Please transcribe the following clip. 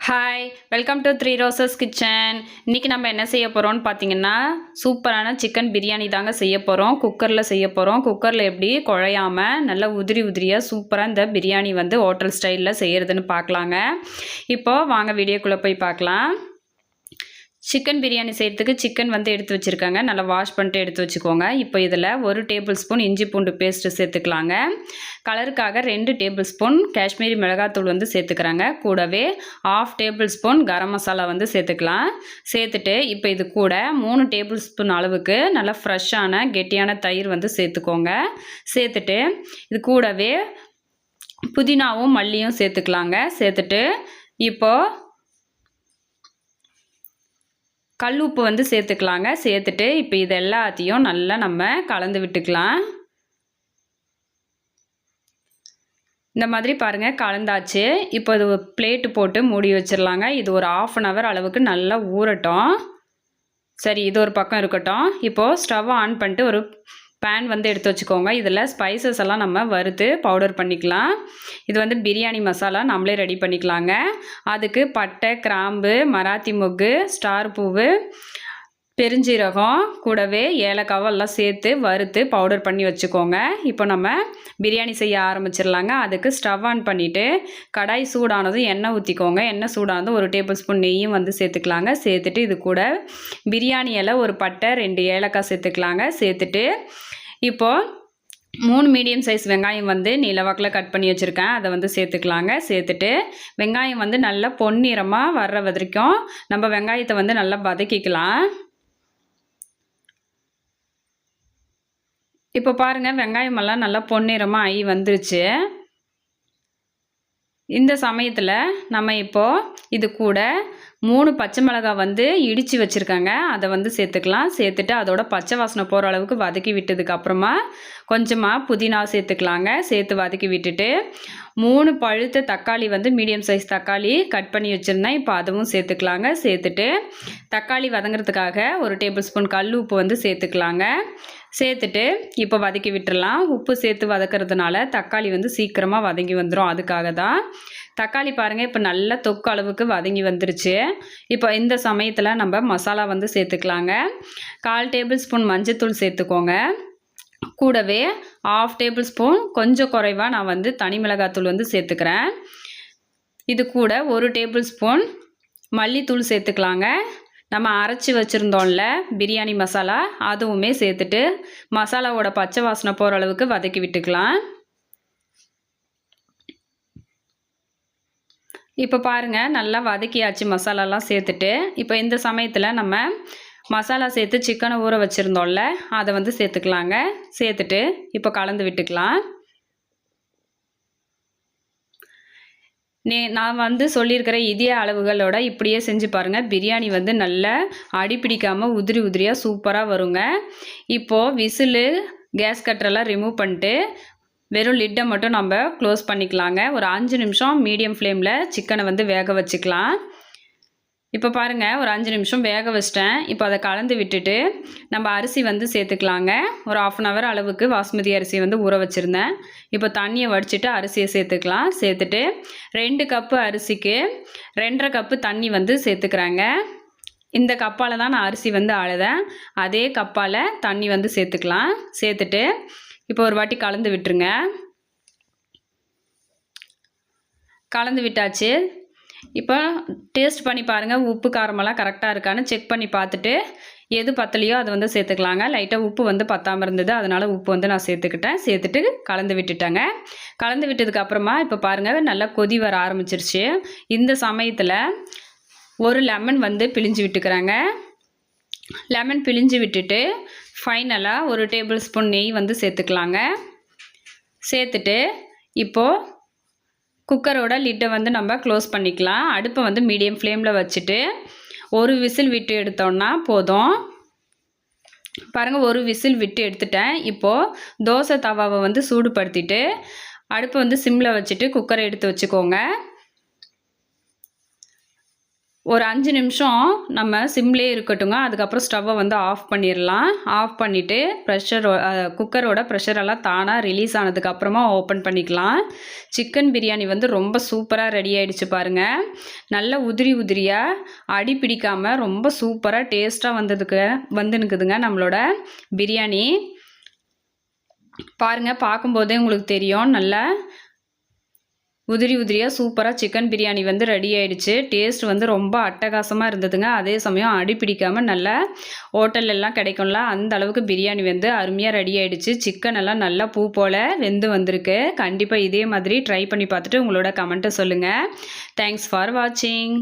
Hi welcome to three roses kitchen இன்றைக்கி நம்ம என்ன செய்ய போகிறோம்னு பார்த்தீங்கன்னா சூப்பரான சிக்கன் பிரியாணி தாங்க செய்ய போகிறோம் குக்கரில் செய்ய போகிறோம் குக்கரில் எப்படி குழையாமல் நல்லா உதிரி உதிரியாக சூப்பராக இந்த பிரியாணி வந்து ஹோட்டல் ஸ்டைலில் செய்கிறதுன்னு பார்க்கலாங்க இப்போது வாங்க வீடியோக்குள்ளே போய் பார்க்கலாம் சிக்கன் பிரியாணி செய்கிறதுக்கு சிக்கன் வந்து எடுத்து வச்சுருக்காங்க. நல்லா வாஷ் பண்ணிட்டு எடுத்து வச்சுக்கோங்க. இப்போ இதில் ஒரு டேபிள் ஸ்பூன் இஞ்சி பூண்டு பேஸ்ட்டு சேர்த்துக்கலாங்க. கலருக்காக ரெண்டு டேபிள் ஸ்பூன் காஷ்மீரி மிளகாத்தூள் வந்து சேர்த்துக்கிறாங்க. கூடவே half tablespoon garam masala வந்து சேர்த்துக்கலாம். சேர்த்துட்டு இப்போ இது கூட மூணு டேபிள் ஸ்பூன் அளவுக்கு நல்லா ஃப்ரெஷ்ஷான கெட்டியான தயிர் வந்து சேர்த்துக்கோங்க. சேர்த்துட்டு இது கூடவே புதினாவும் மல்லியும் சேர்த்துக்கலாங்க. சேர்த்துட்டு இப்போது கல் உப்பு வந்து சேர்த்துக்கலாங்க. சேர்த்துட்டு இப்போ இது எல்லாத்தையும் நல்லா நம்ம கலந்து விட்டுக்கலாம். இந்த மாதிரி பாருங்கள் கலந்தாச்சு. இப்போ இது பிளேட்டு போட்டு மூடி வச்சிடலாங்க. இது ஒரு ஆஃப் அன் ஹவர் அளவுக்கு நல்லா ஊறட்டும். சரி இது ஒரு பக்கம் இருக்கட்டும். இப்போது ஸ்டவ் ஆன் பண்ணிட்டு ஒரு பேன் வந்து எடுத்து வச்சுக்கோங்க. இதில் ஸ்பைசஸ் எல்லாம் நம்ம வறுத்து பவுடர் பண்ணிக்கலாம். இது வந்து பிரியாணி மசாலா நம்மளே ரெடி பண்ணிக்கலாங்க. அதுக்கு பட்டை கிராம்பு மராத்தி மொக்கு ஸ்டார் பூவு பெருஞ்சீரகம் கூடவே ஏலக்காவெல்லாம் சேர்த்து வறுத்து பவுடர் பண்ணி வச்சுக்கோங்க. இப்போ நம்ம பிரியாணி செய்ய ஆரம்பிச்சிடலாங்க. அதுக்கு ஸ்டவ் ஆன் பண்ணிவிட்டு கடாய் சூடானதும் எண்ணெய் ஊற்றிக்கோங்க எண்ணெய் சூடானதும் ஒரு டேபிள் ஸ்பூன் நெய்யும் வந்து சேர்த்துக்கலாங்க. சேர்த்துட்டு இது கூட பிரியாணி இலை ஒரு பட்டை ரெண்டு ஏலக்காய் சேர்த்துக்கலாங்க. சேர்த்துட்டு இப்போது மூணு மீடியம் சைஸ் வெங்காயம் வந்து நிலவாக்கில் கட் பண்ணி வச்சுருக்கேன். அதை வந்து சேர்த்துக்கலாங்க. சேர்த்துட்டு வெங்காயம் வந்து நல்லா பொன்னிறமாக வர்ற வரைக்கும் நம்ம வெங்காயத்தை வந்து நல்லா வதக்கிக்கலாம். இப்போ பாருங்கள் வெங்காயமெல்லாம் நல்லா பொன்னிறமாக ஆகி வந்துருச்சு. இந்த சமயத்தில் நம்ம இப்போது இது கூட மூணு பச்சை மிளகாய் வந்து இடித்து வச்சுருக்காங்க. அதை வந்து சேர்த்துக்கலாம். சேர்த்துட்டு அதோட பச்சை வாசனை போகிற அளவுக்கு வதக்கி விட்டதுக்கு அப்புறமா கொஞ்சமாக புதினா சேர்த்துக்கலாங்க. சேர்த்து வதக்கி விட்டுட்டு மூணு பழுத்த தக்காளி வந்து மீடியம் சைஸ் தக்காளி கட் பண்ணி வச்சுருந்தேன். இப்போ அதுவும் சேர்த்துக்கலாங்க. சேர்த்துட்டு தக்காளி வதங்குறதுக்காக ஒரு டேபிள் ஸ்பூன் கல் உப்பு வந்து சேர்த்துக்கலாங்க. சேர்த்துட்டு இப்போ வதக்கி விட்டுடலாம் உப்பு சேர்த்து வதக்கிறதுனால தக்காளி வந்து சீக்கிரமாக வதங்கி வந்துடும் அதுக்காக தான் தக்காளி பாருங்கள் இப்போ நல்ல தொக்கு அளவுக்கு வதங்கி வந்துருச்சு. இப்போ இந்த சமயத்தில் நம்ம மசாலா வந்து சேர்த்துக்கலாங்க. கால் டேபிள் ஸ்பூன் மஞ்சத்தூள் சேர்த்துக்கோங்க. கூடவே ஆஃப் டேபிள் ஸ்பூன் கொஞ்சம் குறைவாக நான் வந்து தனி மிளகாத்தூள் வந்து சேர்த்துக்கிறேன். இது கூட ஒரு டேபிள் ஸ்பூன் மல்லித்தூள் சேர்த்துக்கலாங்க. நம்ம அரைச்சி வச்சுருந்தோம்ல பிரியாணி மசாலா அதுவுமே சேர்த்துட்டு மசாலாவோட பச்சை வாசனை போகிற அளவுக்கு வதக்கி விட்டுக்கலாம். இப்போ பாருங்கள் நல்லா வதக்கியாச்சு மசாலாலாம் சேர்த்துட்டு. இப்போ இந்த சமயத்தில் நம்ம மசாலா சேர்த்து சிக்கனை ஊற வச்சுருந்தோம்ல அதை வந்து சேர்த்துக்கலாங்க. சேர்த்துட்டு இப்போ கலந்து விட்டுக்கலாம். நே நான் வந்து சொல்லியிருக்கிற இதே அளவுகளோட இப்படியே செஞ்சு பாருங்கள் பிரியாணி வந்து நல்லா அடி பிடிக்காமல் உதிரி உதிரியாக சூப்பராக வருங்க. இப்போது விசிலு கேஸ் கட்டரெல்லாம் ரிமூவ் பண்ணிட்டு வெறும் லிட்டை மட்டும் நம்ம க்ளோஸ் பண்ணிக்கலாங்க. ஒரு அஞ்சு நிமிஷம் மீடியம் ஃப்ளேமில் சிக்கனை வந்து வேக வச்சுக்கலாம். இப்போ பாருங்கள் ஒரு அஞ்சு நிமிஷம் வேக வச்சிட்டேன். இப்போ அதை கலந்து விட்டுட்டு நம்ம அரிசி வந்து சேர்த்துக்கலாங்க. ஒரு ஆஃப் அன் ஹவர் அளவுக்கு பாஸ்மதி அரிசி வந்து ஊற வச்சுருந்தேன். இப்போ தண்ணியை வடிச்சிட்டு அரிசியை சேர்த்துக்கலாம். சேர்த்துட்டு ரெண்டு கப்பு அரிசிக்கு ரெண்டரை கப்பு தண்ணி வந்து சேர்த்துக்கிறாங்க. இந்த கப்பால் தான் நான் அரிசி வந்து அழுதேன். அதே கப்பால் தண்ணி வந்து சேர்த்துக்கலாம். சேர்த்துட்டு இப்போ ஒரு வாட்டி கலந்து விட்டுருங்க. கலந்து விட்டாச்சு. இப்போ டேஸ்ட் பண்ணி பாருங்கள் உப்பு காரமெல்லாம் கரெக்டாக இருக்கான்னு செக் பண்ணி பார்த்துட்டு எது பத்தலையோ அதை வந்து சேர்த்துக்கலாங்க. லைட்டாக உப்பு வந்து பத்தாமல் இருந்தது அதனால் உப்பு வந்து நான் சேர்த்துக்கிட்டேன். சேர்த்துட்டு கலந்து விட்டுட்டேங்க. கலந்து விட்டதுக்கப்புறமா இப்போ பாருங்கள் நல்லா கொதி வர ஆரம்பிச்சிருச்சு. இந்த சமயத்தில் ஒரு லெமன் வந்து பிழிஞ்சு விட்டுக்கிறாங்க. லெமன் பிழிஞ்சு விட்டுட்டு ஃபைனலாக ஒரு டேபிள் ஸ்பூன் நெய் வந்து சேர்த்துக்கலாங்க. சேர்த்துட்டு இப்போது குக்கரோட லிட்டை வந்து நம்ம க்ளோஸ் பண்ணிக்கலாம். அடுப்பை வந்து மீடியம் ஃப்ளேமில் வச்சுட்டு ஒரு விசில் விட்டு எடுத்தோன்னா போதும். பாருங்கள் ஒரு விசில் விட்டு எடுத்துட்டேன். இப்போது தோசை தவாவை வந்து சூடுபடுத்திட்டு அடுப்பை வந்து சிம்மில் வச்சுட்டு குக்கரை எடுத்து வச்சுக்கோங்க. ஒரு அஞ்சு நிமிஷம் நம்ம சிம்லேயே இருக்கட்டுங்க. அதுக்கப்புறம் ஸ்டவ்வை வந்து ஆஃப் பண்ணிடலாம் ஆஃப் பண்ணிவிட்டு ப்ரெஷர் குக்கரோட ப்ரெஷரெல்லாம் தானாக ரிலீஸ் ஆனதுக்கப்புறமா ஓப்பன் பண்ணிக்கலாம். சிக்கன் பிரியாணி வந்து ரொம்ப சூப்பராக ரெடி ஆகிடுச்சு பாருங்கள் நல்ல உதிரி உதிரியாக அடி பிடிக்காமல் ரொம்ப சூப்பராக டேஸ்ட்டாக வந்ததுக்கு வந்துனுக்குதுங்க நம்மளோட பிரியாணி. பாருங்கள் பார்க்கும்போதே உங்களுக்கு தெரியும். நல்லா உதிரி உதிரியாக சூப்பராக சிக்கன் பிரியாணி வந்து ரெடி ஆயிடுச்சு. டேஸ்ட் வந்து ரொம்ப அட்டகாசமாக இருந்ததுங்க. அதே சமயம் அடி பிடிக்காமல் நல்லா ஹோட்டல் எல்லாம் கிடைக்கும்ல அந்த அளவுக்கு பிரியாணி வந்து அருமையாக ரெடி ஆயிடுச்சு. சிக்கன் எல்லாம் நல்லா பூ போல் வெந்து வந்திருக்கு. கண்டிப்பாக இதே மாதிரி ட்ரை பண்ணி பார்த்துட்டு உங்களோட கமெண்ட்டை சொல்லுங்கள் தேங்க்ஸ் ஃபார் வாட்சிங்